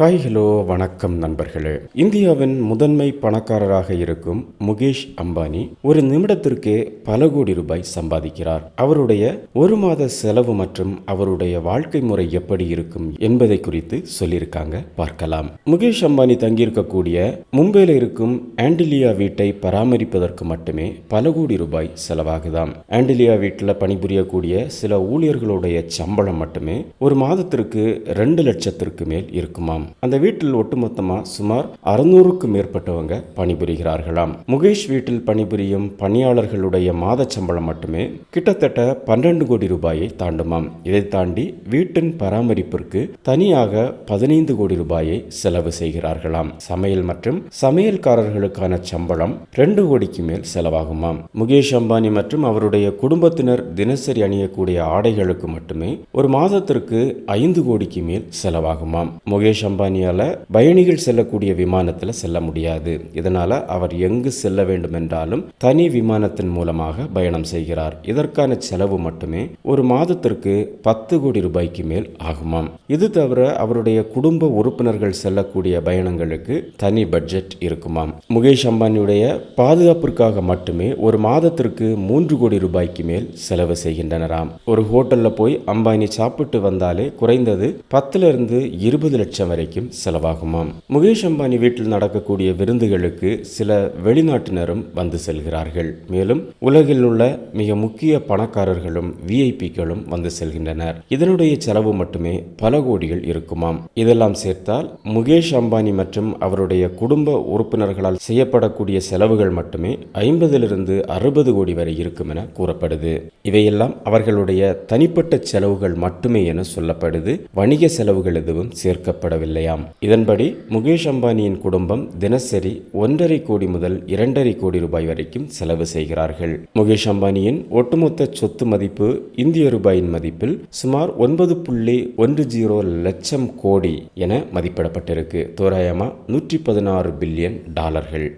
Hi hello வணக்கம் நண்பர்களே. இந்தியாவின் முதன்மை பணக்காரராக இருக்கும் முகேஷ் அம்பானி ஒரு நிமிடத்திற்கே பல கோடி ரூபாய் சம்பாதிக்கிறார். அவருடைய ஒரு மாத செலவு மற்றும் அவருடைய வாழ்க்கை முறை எப்படி இருக்கும் என்பதை குறித்து சொல்லியிருக்காங்க பார்க்கலாம். முகேஷ் அம்பானி தங்கியிருக்கக்கூடிய மும்பையில் இருக்கும் ஆண்டிலியா வீட்டை பராமரிப்பதற்கு மட்டுமே பல கோடி ரூபாய் செலவாகுதாம். ஆண்டிலியா வீட்டில் பணிபுரியக்கூடிய சில ஊழியர்களுடைய சம்பளம் மட்டுமே ஒரு மாதத்திற்கு ரெண்டு லட்சத்திற்கு மேல் இருக்குமாம். அந்த வீட்டில் ஒட்டுமொத்தமா சுமார் அறுநூறுக்கும் மேற்பட்டவங்க பணிபுரிகிறார்களாம். முகேஷ் வீட்டில் பணிபுரியும் பணியாளர்களுடைய மாத சம்பளம் மட்டுமே கிட்டத்தட்ட பன்னெண்டு கோடி ரூபாயை தாண்டுமாம். இதை தாண்டி வீட்டின் பராமரிப்பிற்கு தனியாக பதினைந்து கோடி ரூபாயை செலவு செய்கிறார்களாம். சமையல் மற்றும் சமையல்காரர்களுக்கான சம்பளம் ரெண்டு கோடிக்கு மேல் செலவாகுமாம். முகேஷ் அம்பானி மற்றும் அவருடைய குடும்பத்தினர் தினசரி அணியக்கூடிய ஆடைகளுக்கு மட்டுமே ஒரு மாதத்திற்கு ஐந்து கோடிக்கு மேல் செலவாகுமாம். முகேஷ் அம்பானியால் பயணிகள் செல்லக்கூடிய விமானத்தில் செல்ல முடியாது. இதனால அவர் எங்கு செல்ல வேண்டும் என்றாலும் தனி விமானத்தின் மூலமாக பயணம் செய்கிறார். இதற்கான செலவு மட்டுமே ஒரு மாதத்திற்கு பத்து கோடி ரூபாய்க்கு மேல் ஆகுமாம். இது தவிர அவருடைய குடும்ப உறுப்பினர்கள் செல்லக்கூடிய பயணங்களுக்கு தனி பட்ஜெட் இருக்குமாம். முகேஷ் அம்பானியுடைய பாதுகாப்பிற்காக மட்டுமே ஒரு மாதத்திற்கு மூன்று கோடி ரூபாய்க்கு மேல் செலவு செய்கின்றனராம். ஒரு ஹோட்டல்ல போய் அம்பானி சாப்பிட்டு வந்தாலே குறைந்தது பத்துல இருந்து இருபது லட்சம் வரை வரைக்கும் செலவாகுமாம். முகேஷ் அம்பானி வீட்டில் நடக்கக்கூடிய விருந்துகளுக்கு சில வெளிநாட்டினரும் வந்து செல்கிறார்கள். மேலும் உலகில் உள்ள மிக முக்கிய பணக்காரர்களும் விஐபிக்களும் வந்து செல்கின்றனர். இதனுடைய செலவு மட்டுமே பல கோடிகள் இருக்குமாம். இதெல்லாம் சேர்த்தால் முகேஷ் அம்பானி மற்றும் அவருடைய குடும்ப உறுப்பினர்களால் செய்யப்படக்கூடிய செலவுகள் மட்டுமே ஐம்பதிலிருந்து அறுபது கோடி வரை இருக்கும் என கூறப்படுது. இவையெல்லாம் அவர்களுடைய தனிப்பட்ட செலவுகள் மட்டுமே என சொல்லப்படுது. வணிக செலவுகள் எதுவும் சேர்க்கப்படவில்லை. இல்லையாம். இதன்படி முகேஷ் அம்பானியின் குடும்பம் தினசரி ஒன்றரை கோடி முதல் இரண்டரை கோடி ரூபாய் வரைக்கும் செலவு செய்கிறார்கள். முகேஷ் அம்பானியின் ஒட்டுமொத்த சொத்து மதிப்பு இந்திய ரூபாயின் மதிப்பில் சுமார் ஒன்பது புள்ளி ஒன்று ஜீரோ லட்சம் கோடி என மதிப்பிடப்பட்டிருக்கு. தோராயமா நூற்றி பதினாறு பில்லியன் டாலர்கள்.